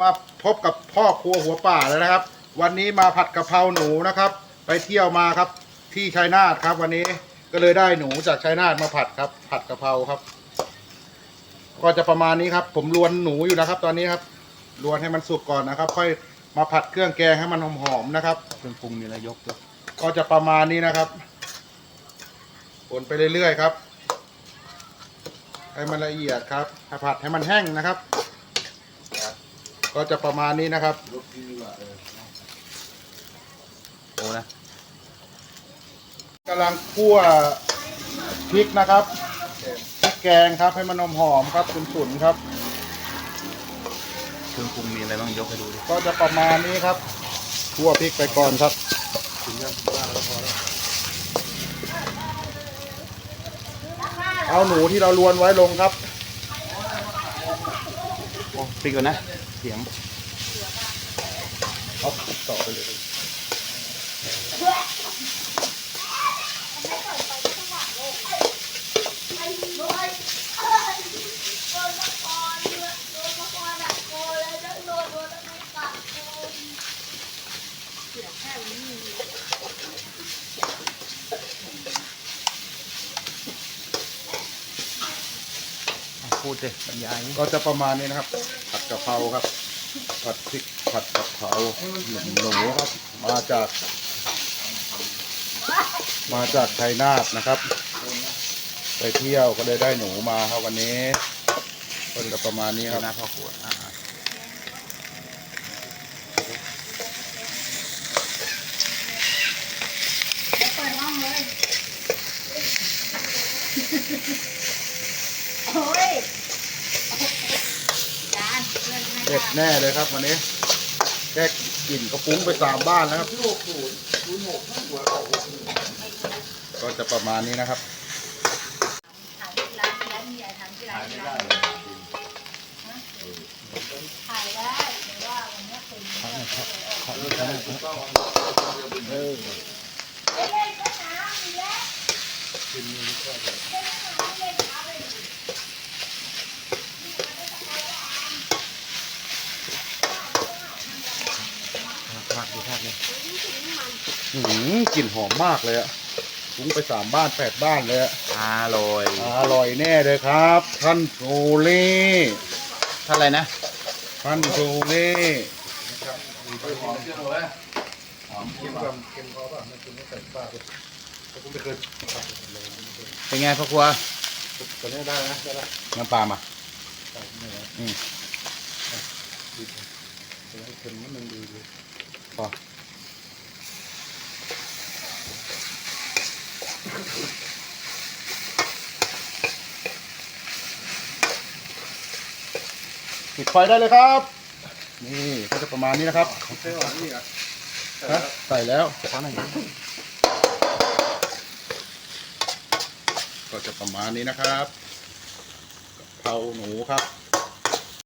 มาพบกับพ่อครัวหัวป่าแล้วนะครับ วันนี้มาผัดกะเพราหนูนะครับ ไปเที่ยวมาครับที่ชัยนาทครับ วันนี้ก็เลยได้หนูจากชัยนาทมาผัดครับ ผัดกะเพราครับ ก็จะประมาณนี้ครับ ผมรวนหนูอยู่นะครับ ตอนนี้ครับรวนให้มันสุกก่อนนะครับ ค่อยมาผัดเครื่องแกงให้มันหอมๆนะครับเครื่องปรุงมีอะไรยกตัวก็จะประมาณนี้นะครับคนไปเรื่อยๆครับ ให้มันละเอียดครับผัดให้มันแห้งนะครับ ก็จะประมาณนี้นะครับโอ้นะกำลังคั่วพริกนะครับพริกแกงครับให้มันหอมๆครับสุนๆครับเครื่องปรุงมีอะไรบ้างยกให้ดูดิก็จะประมาณนี้ครับคั่วพริกไปก่อนครับเอาหนูที่เราลวนไว้ลงครับ โอ้ปิดก่อนนะ เสียงเอาต่อไปเลยอะ พูดดิบรรยายนี่ก็จะประมาณนี้นะครับ ผัดกะเพราครับ ผัดพริกผัดกะเพราหนูหนูครับ มาจาก มาจากไทยนาทนะครับ ไปเที่ยวก็เลยได้หนูมาครับวันนี้ก็จะประมาณนี้ครับหน้าพ่อครัวอ่าเปิดห้องเลย โอ้ยจานเพื่อนให้เด็ดแน่เลยครับวันนี้แค่กลิ่นกระปุ้งไปสามบ้านแล้วครับ ก็จะประมาณนี้นะครับถ่ายที่ร้านที่ร้านมีอะไรทำที่ร้านที่ร้านถ่ายได้แต่ว่าวันนี้เป็นเล่นก็น้ำอีกแล้ ภาคดูภาคเลยหืมกลิ่นหอมมากเลยอะปุ้งไปสามบ้านแปดบ้านเลยอะอร่อยอร่อยแน่เลยครับ ท่านโซเล่ท่านอะไรนะ ท่านโซเล่เป็นไงพ่อครัวตัวนี้ได้นะได้ละน้ำปลามาอืมให้เค็มนิดนึงดีดี พอปิดไฟได้เลยครับ นี่ก็จะประมาณนี้นะครับฮะใส่แล้วขอหน่อยนะก็จะประมาณนี้นะครับกะเพราหนูครับ